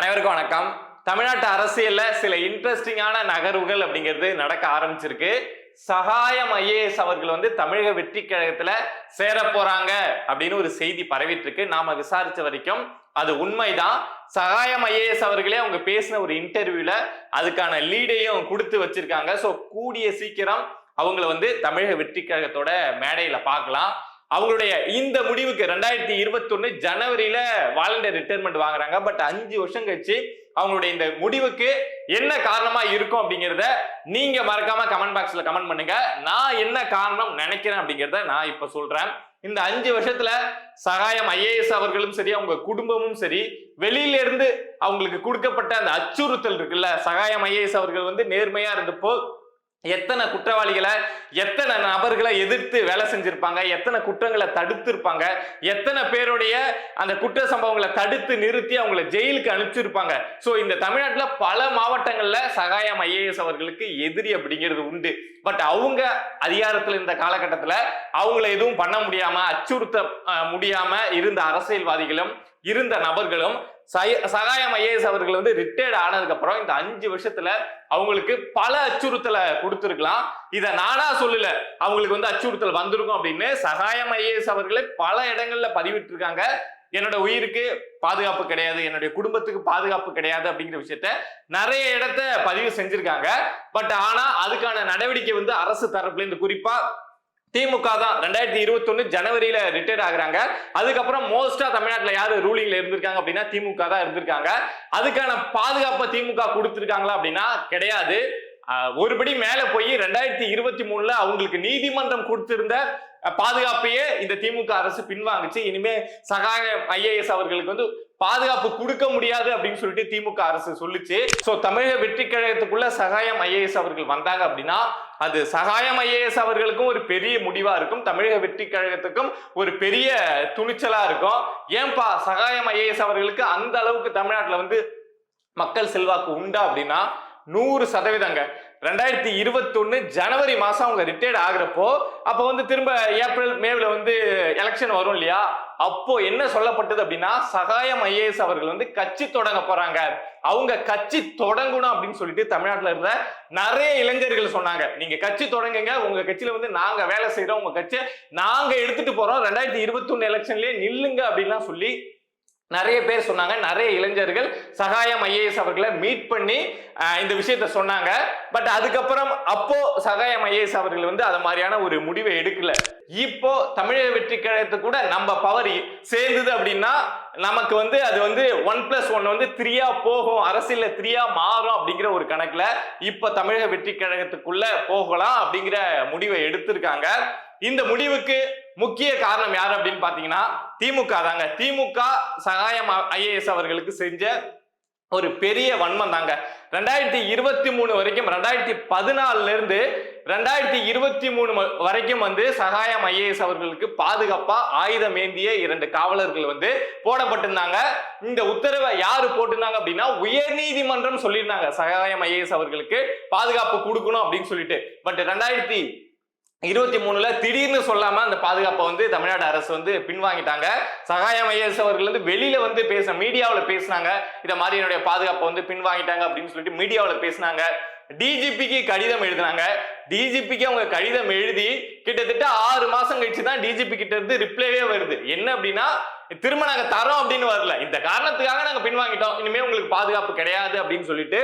அனைவருக்கும் வணக்கம். தமிழ்நாட்டு அரசியல்ல சில இன்ட்ரெஸ்டிங்கான நகர்வுகள் அப்படிங்கிறது நடக்க ஆரம்பிச்சிருக்கு. சகாயம் ஐஏஎஸ் அவர்கள் வந்து தமிழக வெற்றி கழகத்துல சேர போறாங்க அப்படின்னு ஒரு செய்தி பரவிட்டு இருக்கு நாம விசாரிச்ச வரைக்கும் அது உண்மைதான். சகாயம் ஐஏஎஸ் அவர்களே அவங்க பேசின ஒரு இன்டர்வியூல அதுக்கான லீடையும் கொடுத்து வச்சிருக்காங்க. ஸோ கூடிய சீக்கிரம் அவங்கள வந்து தமிழக வெற்றி கழகத்தோட மேடையில பார்க்கலாம். அவங்களுடைய இந்த முடிவுக்கு ரெண்டாயிரத்தி இருபத்தொன்னு ஜனவரியில வாலண்டியர் ரிட்டைர்மெண்ட் வாங்குறாங்க. பட் அஞ்சு வருஷம் கழிச்சு அவங்களுடைய இந்த முடிவுக்கு என்ன காரணமா இருக்கும் அப்படிங்கிறத நீங்க மறக்காம கமெண்ட் பாக்ஸ்ல கமெண்ட் பண்ணுங்க. நான் என்ன காரணம் நினைக்கிறேன் அப்படிங்கிறத நான் இப்ப சொல்றேன். இந்த அஞ்சு வருஷத்துல சகாயம் ஐஏஎஸ் அவர்களும் சரி அவங்க குடும்பமும் சரி வெளியில இருந்து அவங்களுக்கு கொடுக்கப்பட்ட அந்த அச்சுறுத்தல் இருக்குல்ல சகாயம் ஐஏஎஸ் அவர்கள் வந்து நேர்மையா இருந்தப்போ எத்தனை குற்றவாளிகளை எத்தனை நபர்களை எதிர்த்து வேலை செஞ்சிருப்பாங்க எத்தனை குற்றங்களை தடுத்திருப்பாங்க எத்தனை பேருடைய அந்த குற்ற சம்பவங்களை தடுத்து நிறுத்தி அவங்கள ஜெயிலுக்கு அனுப்பிச்சிருப்பாங்க. ஸோ இந்த தமிழ்நாட்டில் பல மாவட்டங்களில் சகாயம் ஐஏஎஸ் அவர்களுக்கு எதிரி அப்படிங்கிறது உண்டு. பட் அவங்க அதிகாரத்தில் இருந்த காலகட்டத்தில் அவங்கள எதுவும் பண்ண முடியாம அச்சுறுத்த முடியாமல் முடியாம இருந்த அரசியல்வாதிகளும் இருந்த நபர்களும் சகாயம் ஐஏஎஸ் அவர்கள் வந்து ரிட்டையர்ட் ஆனதுக்கு அப்புறம் இந்த அஞ்சு வருஷத்துல அவங்களுக்கு பல அச்சுறுத்தலை கொடுத்துருக்கலாம். இதை நானா சொல்லல. அவங்களுக்கு வந்து அச்சுறுத்தல் வந்திருக்கும் அப்படின்னு சகாயம் ஐஏஎஸ் அவர்களே பல இடங்கள்ல பதிவிட்டு இருக்காங்க என்னோட உயிருக்கு பாதுகாப்பு கிடையாது. என்னுடைய குடும்பத்துக்கு பாதுகாப்பு கிடையாது அப்படிங்கிற விஷயத்த நிறைய இடத்த பதிவு செஞ்சிருக்காங்க. பட் ஆனா அதுக்கான நடவடிக்கை வந்து அரசு தரப்புல இருந்து குறிப்பா திமுக தான் ரெண்டாயிரத்தி இருபத்தொன்னு ஜனவரியில ரிட்டையர் ஆகுறாங்க. அதுக்கப்புறம் மோஸ்டா தமிழ்நாட்டில் யாரு ரூலிங்ல இருந்திருக்காங்க அப்படின்னா திமுக தான் இருந்திருக்காங்க. அதுக்கான பாதுகாப்பை திமுக கொடுத்துருக்காங்களா அப்படின்னா கிடையாது. ஒருபடி மேல போய் ரெண்டாயிரத்தி இருபத்தி மூணுல அவங்களுக்கு நீதிமன்றம் கொடுத்திருந்த பாதுகாப்பையே இந்த திமுக அரசு பின்வாங்குச்சு. இனிமே சகாய ஐஏஎஸ் அவர்களுக்கு வந்து பாதுகாப்பு கொடுக்க முடியாது அப்படின்னு சொல்லிட்டு திமுக அரசு சொல்லுச்சு. ஸோ தமிழக வெற்றி கழகத்துக்குள்ள சகாயம் ஐஏஎஸ் அவர்கள் வந்தாங்க அப்படின்னா அது சகாயம் ஐஏஎஸ் அவர்களுக்கும் ஒரு பெரிய முடிவா இருக்கும். தமிழக வெற்றி கழகத்துக்கும் ஒரு பெரிய துணிச்சலா இருக்கும். ஏன்பா சகாயம் ஐஏஎஸ் அவர்களுக்கு அந்த அளவுக்கு தமிழ்நாட்டில் வந்து மக்கள் செல்வாக்கு உண்டா அப்படின்னா நூறு சதவீதங்க. ரெண்டாயிரத்தி இருபத்தொன்னு ஜனவரி மாசம் அவங்க ரிட்டையர்ட் ஆகுறப்போ அப்போ வந்து திரும்ப ஏப்ரல் மேல வந்து எலெக்ஷன் வரும் இல்லையா? அப்போ என்ன சொல்லப்பட்டது அப்படின்னா சகாயம் ஐஏஎஸ் அவர்கள் வந்து கட்சி தொடங்க போறாங்க. அவங்க கட்சி தொடங்கணும் அப்படின்னு சொல்லிட்டு தமிழ்நாட்டில் இருந்த நிறைய இளைஞர்கள் சொன்னாங்க. நீங்க கட்சி தொடங்குங்க உங்க கட்சியில வந்து நாங்க வேலை செய்யறோம் உங்க கட்சியை நாங்க எடுத்துட்டு போறோம். ரெண்டாயிரத்தி இருபத்தி ஒன்னு எலெக்ஷன்லயே நில்லுங்க அப்படின்லாம் சொல்லி நிறைய பேர் சொன்னாங்க நிறைய இளைஞர்கள் சகாயம் ஐஏஎஸ் அவர்களை மீட் பண்ணி இந்த விஷயத்த சொன்னாங்க. பட் அதுக்கப்புறம் அப்போ சகாயம் ஐஏஎஸ் அவர்கள் வந்து அது மாதிரியான ஒரு முடிவை எடுக்கல. இப்போ தமிழக வெற்றி கழகத்து கூட நம்ம பவர் சேர்ந்தது அப்படின்னா நமக்கு வந்து அது வந்து ஒன் பிளஸ் ஒன் வந்து த்ரீயா போகும். அரசியல த்ரீயா மாறும் அப்படிங்கிற ஒரு கணக்குல இப்ப தமிழக வெற்றி கழகத்துக்குள்ள போகலாம் அப்படிங்கிற முடிவை எடுத்திருக்காங்க. இந்த முடிவுக்கு முக்கிய காரணம் யார் அப்படின்னு பாத்தீங்கன்னா திமுக தாங்க. திமுக சகாயம் ஐஏஎஸ் அவர்களுக்கு செஞ்ச ஒரு பெரிய வன்மம் தாங்க. ரெண்டாயிரத்தி இருபத்தி மூணு வரைக்கும் ரெண்டாயிரத்தி பதினாலுல இருந்து ரெண்டாயிரத்தி இருபத்தி மூணு வரைக்கும் வந்து சகாயம் ஐஏஎஸ் அவர்களுக்கு பாதுகாப்பா ஆயுதம் ஏந்திய இரண்டு காவலர்கள் வந்து போடப்பட்டிருந்தாங்க. இந்த உத்தரவை யாரு போட்டிருந்தாங்க அப்படின்னா உயர்நீதிமன்றம் சொல்லியிருந்தாங்க. சகாயம் ஐஏஎஸ் அவர்களுக்கு பாதுகாப்பு கொடுக்கணும் அப்படின்னு சொல்லிட்டு. பட் ரெண்டாயிரத்தி இருபத்தி மூணுல திடீர்னு சொல்லாம அந்த பாதுகாப்பை வந்து தமிழ்நாடு அரசு வந்து பின்வாங்கிட்டாங்க. சகாயம் ஐஎஸ் அவர்கள் வந்து வெளியில வந்து பேச மீடியாவில் பேசினாங்க. இதை மாதிரி என்னுடைய பாதுகாப்பை வந்து பின்வாங்கிட்டாங்க அப்படின்னு சொல்லிட்டு மீடியாவில் பேசினாங்க. டிஜிபிக்கு கடிதம் எழுதினாங்க. டிஜிபிக்கு அவங்க கடிதம் எழுதி கிட்டத்தட்ட ஆறு மாசம் கழிச்சு தான் டிஜிபி கிட்ட இருந்து ரிப்ளைவே வருது. என்ன அப்படின்னா திரும்ப நாங்க தரோம் அப்படின்னு வரல. இந்த காரணத்துக்காக நாங்க பின்வாங்கிட்டோம். இனிமே உங்களுக்கு பாதுகாப்பு கிடையாது அப்படின்னு சொல்லிட்டு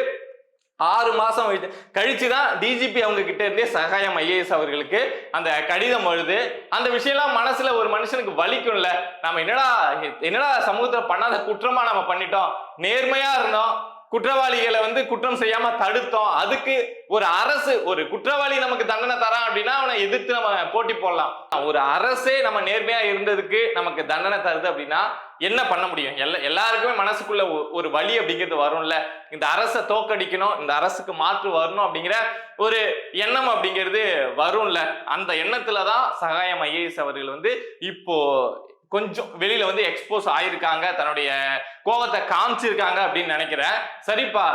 ஆறு மாசம் கழிச்சு- தான் டிஜிபி அவங்க கிட்ட இருந்தே சகாயம் ஐஏஎஸ் அவர்களுக்கு அந்த கடிதம் வருது அந்த விஷயம்லாம் மனசுல ஒரு மனுஷனுக்கு வலிக்கும்ல. நம்ம என்னடா என்னடா சமூகத்துல பண்ணாத குற்றமா நம்ம பண்ணிட்டோம்? நேர்மையா இருந்தோம். குற்றவாளிகளை வந்து குற்றம் செய்யாம தடுத்தோம். அதுக்கு ஒரு அரசு ஒரு குற்றவாளி நமக்கு தண்டனை தரான் அப்படின்னா அவனை எதிர்த்து நம்ம போட்டி போடலாம். ஒரு அரசே நம்ம நேர்மையா இருந்ததுக்கு நமக்கு தண்டனை தருது அப்படின்னா என்ன பண்ண முடியும்? எல்லா எல்லாருக்குமே மனசுக்குள்ள ஒரு வழி அப்படிங்கிறது வரும்ல. இந்த அரசை தோக்கடிக்கணும் இந்த அரசுக்கு மாற்று வரணும் அப்படிங்கிற ஒரு எண்ணம் அப்படிங்கிறது வரும்ல. அந்த எண்ணத்துல தான் சகாயம் ஐஏஎஸ் அவர்கள் வந்து இப்போ கொஞ்சம் வெளியில வந்து எக்ஸ்போஸ் ஆயிருக்காங்க தன்னுடைய கோபத்தை காமிச்சிருக்காங்க அப்படின்னு நினைக்கிறேன். சரிப்பா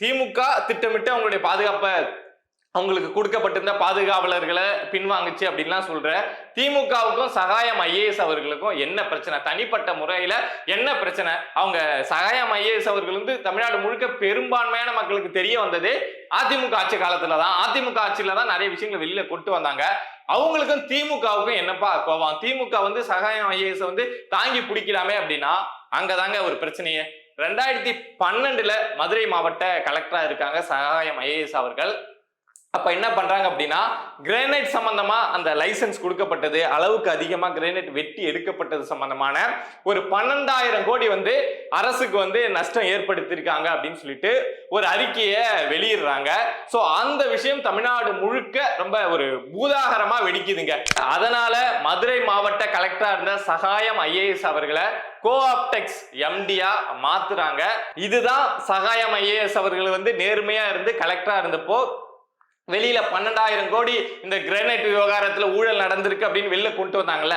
திமுக திட்டமிட்டு அவங்களுடைய பாதுகாப்பை அவங்களுக்கு கொடுக்கப்பட்டிருந்த பாதுகாவலர்களை பின்வாங்குச்சு அப்படின்லாம் சொல்ற திமுகவுக்கும் சகாயம் ஐஏஎஸ் அவர்களுக்கும் என்ன பிரச்சனை? தனிப்பட்ட முறையில என்ன பிரச்சனை? அவங்க சகாயம் ஐஏஎஸ் அவர்கள் வந்து தமிழ்நாடு முழுக்க பெரும்பான்மையான மக்களுக்கு தெரிய வந்தது அதிமுக ஆட்சி காலத்துல தான். அதிமுக ஆட்சியில தான் நிறைய விஷயங்களை வெளியில கொண்டு வந்தாங்க. அவங்களுக்கும் திமுகவுக்கும் என்னப்பா கோவம் திமுக வந்து சகாயம் ஐஏஎஸ் வந்து தாங்கி பிடிக்கலாமே அப்படின்னா அங்கதாங்க ஒரு பிரச்சனையே. ரெண்டாயிரத்தி பன்னெண்டுல மதுரை மாவட்ட கலெக்டரா இருக்காங்க சகாயம் ஐஏஎஸ் அவர்கள். அப்ப என்ன பண்றாங்க அப்படின்னா கிரானைட் சம்பந்தமா அந்த லைசன்ஸ் கொடுக்கப்பட்டது அளவுக்கு அதிகமா கிரானைட் வெட்டி எடுக்கப்பட்டது சம்பந்தமான ஒரு பன்னெண்டாயிரம் கோடி வந்து அரசுக்கு வந்து நஷ்டம் ஏற்படுத்தியிருக்காங்க அப்படின்னு சொல்லிட்டு ஒரு அறிக்கையை வெளியிடுறாங்க. சோ அந்த விஷயம் தமிழ்நாடு முழுக்க ரொம்ப ஒரு பூதாகரமா வெடிக்குதுங்க. அதனால மதுரை மாவட்ட கலெக்டரா இருந்த சகாயம் ஐஏஎஸ் அவர்களை கோஆப்டெக்ஸ் எம்டியா மாத்துறாங்க. இதுதான் சகாயம் ஐஏஎஸ் அவர்கள் வந்து நேர்மையா இருந்து கலெக்டரா இருந்தப்போ வெளியில பன்னெண்டாயிரம் கோடி இந்த கிரானைட் விவகாரத்துல ஊழல் நடந்திருக்கு அப்படின்னு வெளில கொண்டு வந்தாங்கல்ல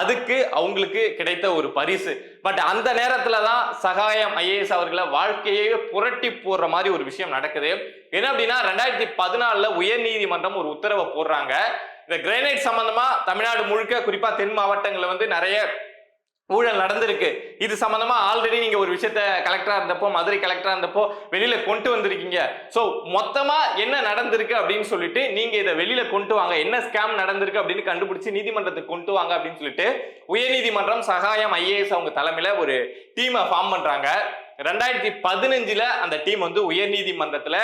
அதுக்கு அவங்களுக்கு கிடைத்த ஒரு பரிசு. பட் அந்த நேரத்துல தான் சகாயம் ஐஏஎஸ் அவர்களை வாழ்க்கையே புரட்டி போடுற மாதிரி ஒரு விஷயம் நடக்குது. என்ன அப்படின்னா ரெண்டாயிரத்தி பதினாலுல உயர் நீதிமன்றம் ஒரு உத்தரவை போடுறாங்க. இந்த கிரானைட் சம்பந்தமா தமிழ்நாடு முழுக்க குறிப்பா தென் மாவட்டங்கள்ல வந்து நிறைய ஊழல் நடந்திருக்கு. இது சம்பந்தமா ஆல்ரெடி நீங்க ஒரு விஷயத்த கலெக்டரா இருந்தப்போ மதுரை கலெக்டரா இருந்தப்போ வெளியில கொண்டு வந்திருக்கீங்க. சோ மொத்தமா என்ன நடந்திருக்கு அப்படின்னு சொல்லிட்டு நீங்க இதை வெளியில கொண்டு வாங்க. என்ன ஸ்கேம் நடந்திருக்கு அப்படின்னு கண்டுபிடிச்சு நீதிமன்றத்துக்கு கொண்டு வாங்க அப்படின்னு சொல்லிட்டு உயர்நீதிமன்றம் சகாயம் ஐஏஎஸ் அவங்க தலைமையில ஒரு டீமை ஃபார்ம் பண்றாங்க. ரெண்டாயிரத்தி பதினஞ்சுல அந்த டீம் வந்து உயர்நீதிமன்றத்துல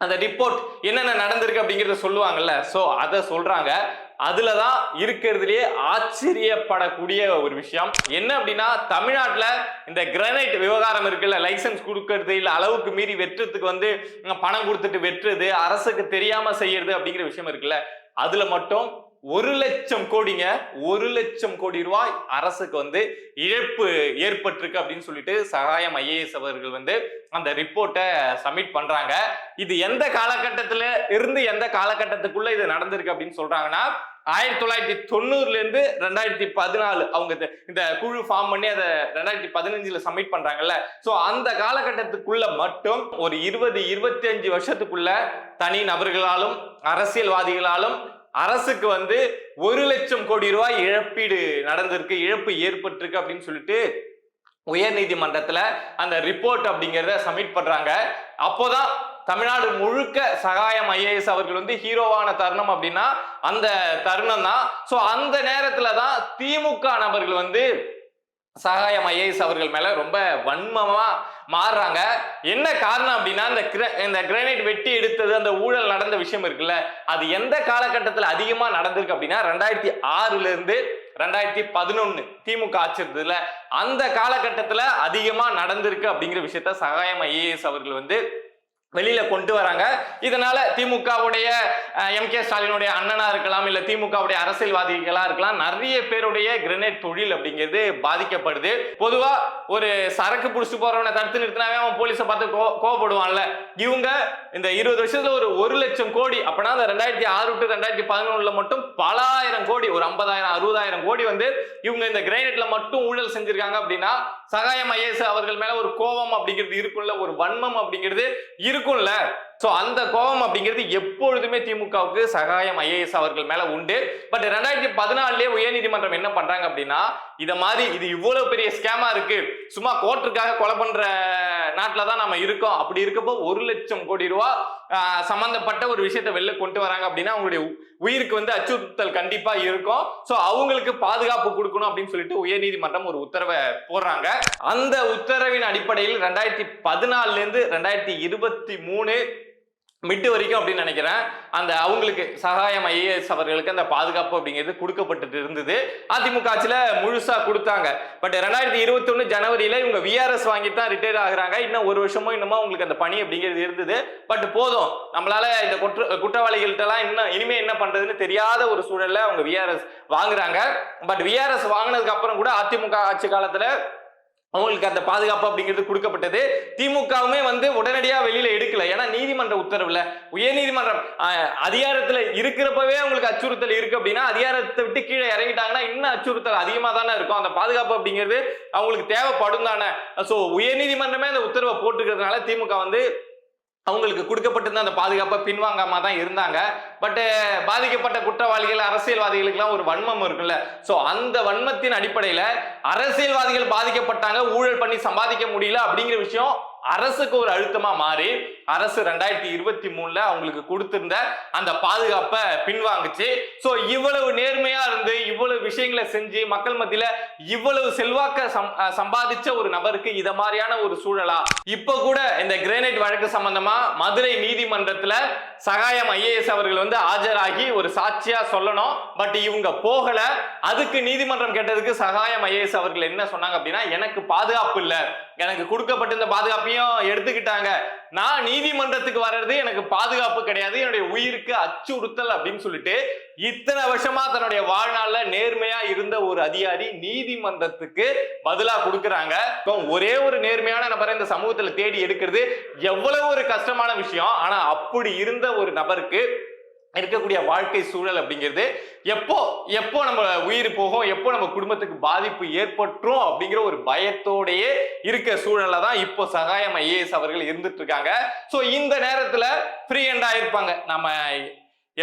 அந்த ரிப்போர்ட் என்னென்ன நடந்திருக்கு அப்படிங்கிறத சொல்லுவாங்கல்ல. சோ அதை சொல்றாங்க. அதுலதான் இருக்கிறதுலயே ஆச்சரியப்படக்கூடிய ஒரு விஷயம். என்ன அப்படின்னா தமிழ்நாட்டில் இந்த கிரனைட் விவகாரம் இருக்குல்ல லைசன்ஸ் கொடுக்கறது இல்லை அளவுக்கு மீறி வெட்டுறதுக்கு வந்து பணம் கொடுத்துட்டு வெட்டுறது அரசுக்கு தெரியாம செய்யறது அப்படிங்கிற விஷயம் இருக்குல்ல. அதுல மட்டும் ஒரு லட்சம் கோடிங்க ஒரு லட்சம் கோடி ரூபாய் அரசுக்கு வந்து இழப்பு ஏற்பட்டிருக்கு அப்படின்னு சொல்லிட்டு சகாயம் ஐஏஎஸ் அவர்கள் வந்து அந்த ரிப்போர்ட்டை சப்மிட் பண்றாங்க. இது எந்த காலகட்டத்துல இருந்து எந்த காலகட்டத்துக்குள்ள இது நடந்திருக்கு அப்படின்னு சொல்றாங்கன்னா ஆயிரத்தி தொள்ளாயிரத்தி தொண்ணூறுல இருந்து ரெண்டாயிரத்தி பதினாலு அவங்க இந்த- குழு ஃபார்ம் பண்ணி அதை ரெண்டாயிரத்தி பதினஞ்சுல சப்மிட் பண்றாங்கல்ல. சோ அந்த காலகட்டத்துக்குள்ள மட்டும் ஒரு இருபது இருபத்தி அஞ்சு வருஷத்துக்குள்ள தனி நபர்களாலும் அரசியல்வாதிகளாலும் அரசுக்கு வந்து ஒரு லட்சம் கோடி ரூபாய் இழப்பீடு நடந்திருக்கு இழப்பு ஏற்பட்டிருக்கு அப்படின்னு சொல்லிட்டு உயர் நீதிமன்றத்துல அந்த ரிப்போர்ட் அப்படிங்கிறத சப்மிட் பண்றாங்க. அப்போதான் தமிழ்நாடு முழுக்க சகாயம் ஐஏஎஸ் அவர்கள் வந்து ஹீரோவான தருணம் அப்படின்னா அந்த தருணம் தான். ஸோ அந்த நேரத்துல தான் திமுக நபர்கள் வந்து சகாயம் ஐஏஎஸ் அவர்கள் மேல ரொம்ப வன்மமா மாறுறாங்க. என்ன காரணம் அப்படின்னா இந்த கிர- இந்த கிரானைட் வெட்டி எடுத்தது அந்த ஊழல் நடந்த விஷயம் இருக்குல்ல அது எந்த காலகட்டத்தில் அதிகமாக நடந்திருக்கு அப்படின்னா ரெண்டாயிரத்தி ஆறுல இருந்து ரெண்டாயிரத்தி பதினொன்னு திமுக ஆச்சிருந்ததுல அந்த காலகட்டத்தில் அதிகமாக நடந்திருக்கு அப்படிங்கிற விஷயத்த சகாயம் ஐஏஎஸ் அவர்கள் வந்து வெளியில கொண்டு வராங்க. இதனால திமுகவுடைய எம். கே. ஸ்டாலினுடைய அண்ணனா இருக்கலாம் இல்ல திமுகவுடைய அரசியல்வாதிகளா இருக்கலாம் நிறைய பேருடைய கிரனேட் தொழில் அப்படிங்கிறது பாதிக்கப்படுது. பொதுவா ஒரு சரக்கு புடிச்சு போறவனை தடுத்து நிறுத்தினாவே அவன் போலீஸை பார்த்து கோ கோவப்படுவான்ல. இவங்க இந்த இருபது வருஷத்துல ஒரு ஒரு லட்சம் கோடி அப்படின்னா அந்த ரெண்டாயிரத்தி ஆறு டு ரெண்டாயிரத்தி பதினொன்னுல மட்டும் பல ஆயிரம் கோடி ஒரு ஐம்பதாயிரம் அறுபதாயிரம் கோடி வந்து இவங்க இந்த கிரைனேட்ல மட்டும் ஊழல் செஞ்சிருக்காங்க அப்படின்னா சகாயம் ஐஏஎஸ் அவர்கள் மேல ஒரு கோபம் அப்படிங்கிறது இருக்கும்ல ஒரு வன்மம் அப்படிங்கிறது இருக்கும்ல. சோ அந்த கோபம் அப்படிங்கிறது எப்பொழுதுமே திமுகவுக்கு சகாயம் ஐஏஎஸ் அவர்கள் மேல உண்டு. பட் ரெண்டாயிரத்தி பதினாலே உயர்நீதிமன்றம் என்ன பண்றாங்க அப்படின்னா இதை மாதிரி இது இவ்வளவு பெரிய ஸ்கேமா இருக்கு. சும்மா கோர்ட்டுக்காக கொலை பண்ற நாட்டில் தான் நம்ம இருக்கோம். அப்படி இருக்கப்போ ஒரு லட்சம் கோடி ரூபா சம்மந்தப்பட்ட ஒரு விஷயத்தை வெளில கொண்டு வராங்க அப்படின்னா அவங்களுடைய உயிருக்கு வந்து அச்சுறுத்தல் கண்டிப்பா இருக்கும். ஸோ அவங்களுக்கு பாதுகாப்பு கொடுக்கணும் அப்படின்னு சொல்லிட்டு உயர்நீதிமன்றம் ஒரு உத்தரவை போடுறாங்க. அந்த உத்தரவின் அடிப்படையில் ரெண்டாயிரத்தி பதினாலுலேருந்து ரெண்டாயிரத்தி இருபத்தி மூணு மிட்டு வரைக்கும் அப்படின்னு நினைக்கிறேன். அந்த அவங்களுக்கு சகாயம் ஐஏஎஸ் அவர்களுக்கு அந்த பாதுகாப்பு அப்படிங்கிறது கொடுக்கப்பட்டு இருந்தது. அதிமுக ஆட்சியில் முழுசா கொடுத்தாங்க. பட் ரெண்டாயிரத்தி இருபத்தி ஒண்ணு ஜனவரியில இவங்க விஆர்எஸ் வாங்கிட்டு தான் ரிட்டையர் ஆகுறாங்க. இன்னும் ஒரு வருஷமோ இன்னமும் அவங்களுக்கு அந்த பணி அப்படிங்கிறது இருந்தது. பட் போதும். நம்மளால இந்த குற்ற குற்றவாளிகள்கிட்டலாம் இன்னும் இனிமே என்ன பண்றதுன்னு தெரியாத ஒரு சூழல்ல அவங்க விஆர்எஸ் வாங்குறாங்க. பட் விஆர்எஸ் வாங்கினதுக்கு அப்புறம் கூட அதிமுக ஆட்சி காலத்துல அவங்களுக்கு அந்த பாதுகாப்பு அப்படிங்கிறது கொடுக்கப்பட்டது. திமுகவுமே வந்து உடனடியா வெளியில எடுக்கல. ஏன்னா நீதிமன்ற உத்தரவுல உயர் நீதிமன்றம் அதிகாரத்துல இருக்கிறப்பவே அவங்களுக்கு அச்சுறுத்தல் இருக்கு அப்படின்னா அதிகாரத்தை விட்டு கீழே இறங்கிட்டாங்கன்னா இன்னும் அச்சுறுத்தல் அதிகமா தானே இருக்கும். அந்த பாதுகாப்பு அப்படிங்கிறது அவங்களுக்கு தேவைப்படும் தானே ஸோ உயர் நீதிமன்றமே அந்த உத்தரவை போட்டுக்கிறதுனால திமுக வந்து அவங்களுக்கு கொடுக்கப்பட்டிருந்த அந்த பாதுகாப்பை பின்வாங்காம தான் இருந்தாங்க பட்டு பாதிக்கப்பட்ட குற்றவாளிகள் அரசியல்வாதிகளுக்கெல்லாம் ஒரு வன்மம் இருக்குல்ல ஸோ அந்த வன்மத்தின் அடிப்படையில் அரசியல்வாதிகள் பாதிக்கப்பட்டாங்க ஊழல் பண்ணி சம்பாதிக்க முடியல அப்படிங்கிற விஷயம் அரசுக்கு ஒரு அழுத்தமா மாறி அரசு ரெண்டாயிரத்தி இருபத்தி மூணுல அவங்களுக்கு கொடுத்திருந்த அந்த பாதுகாப்பை பின்வாங்குச்சு. ஸோ இவ்வளவு நேர்மையா இருந்து இவ்வளவு விஷயங்களை செஞ்சு மக்கள் மத்தியில இவ்வளவு செல்வாக்க சம்- சம்பாதிச்ச ஒரு நபருக்கு இத மாதிரியான ஒரு சூழலா? இப்ப கூட இந்த கிரேனைட் வழக்கு சம்பந்தமா மதுரை நீதிமன்றத்துல சகாயம் ஐஏஎஸ் அவர்கள் வந்து ஆஜராகி ஒரு சாட்சியா சொல்லணும். பட் இவங்க போகல. அதுக்கு நீதிமன்றம் கேட்டதுக்கு சகாயம் ஐஏஎஸ் அவர்கள் என்ன சொன்னாங்க அப்படின்னா எனக்கு பாதுகாப்பு இல்லை. எனக்கு கொடுக்கப்பட்டிருந்த பாதுகாப்பையும் எடுத்துக்கிட்டாங்க. நான் நீதிமன்றத்துக்கு வர்றது எனக்கு பாதுகாப்பு கிடையாது என்னுடைய உயிருக்கு அச்சுறுத்தல் அப்படின்னு சொல்லிட்டு இத்தனை வருஷமா தன்னுடைய வாழ்நாள்ல நேர்மையா இருந்த ஒரு அதிகாரி நீதிமன்றத்துக்கு பதிலா கொடுக்குறாங்க. ஒரே ஒரு நேர்மையான நபரை இந்த சமூகத்துல தேடி எடுக்கிறது எவ்வளவு ஒரு கஷ்டமான விஷயம். ஆனா அப்படி இருந்த ஒரு நபருக்கு இருக்கக்கூடிய வாழ்க்கை சூழல் அப்படிங்கிறது எப்போ எப்போ நம்ம உயிர் போகும் எப்போ நம்ம குடும்பத்துக்கு பாதிப்பு ஏற்பட்டுரும் அப்படிங்கிற ஒரு பயத்தோடையே இருக்க சூழல்ல தான் இப்போ சகாயம் ஐஏஎஸ் அவர்கள் இருந்துட்டு இருக்காங்க. ஸோ இந்த நேரத்துல ஃப்ரீ ஹேண்டா இருப்பாங்க. நம்ம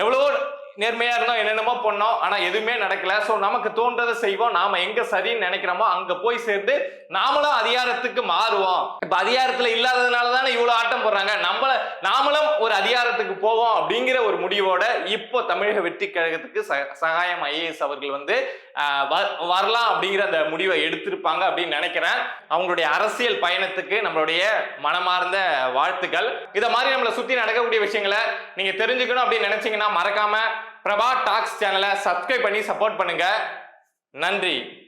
எவ்வளோ நேர்மையா இருந்தோம் என்னென்னமோ பண்ணோம் ஆனா எதுவுமே நடக்கல. ஸோ நமக்கு தோன்றதை செய்வோம். நாம எங்க சரின்னு நினைக்கிறோமோ அங்க போய் சேர்ந்து நாமளும் அதிகாரத்துக்கு மாறுவோம். இப்ப அதிகாரத்துல இல்லாததுனால தானே இவ்வளவு ஆட்டம் போடுறாங்க? நம்மள நாமளும் ஒரு அதிகாரத்துக்கு போவோம் அப்படிங்கிற ஒரு முடிவோட இப்போ தமிழக வெற்றி கழகத்துக்கு ச- சகாயம் ஐஏஎஸ் அவர்கள் வந்து வ- வரலாம் அப்படிங்கிற அந்த முடிவை எடுத்திருப்பாங்க அப்படின்னு நினைக்கிறேன். அவங்களுடைய அரசியல் பயணத்துக்கு நம்மளுடைய மனமார்ந்த வாழ்த்துக்கள். இதை மாதிரி நம்மளை சுத்தி நடக்கக்கூடிய விஷயங்களை நீங்க தெரிஞ்சுக்கணும் அப்படின்னு நினைச்சீங்கன்னா மறக்காம பிரபா டாக்ஸ் சேனலை சப்ஸ்கிரைப் பண்ணி சப்போர்ட் பண்ணுங்க. நன்றி.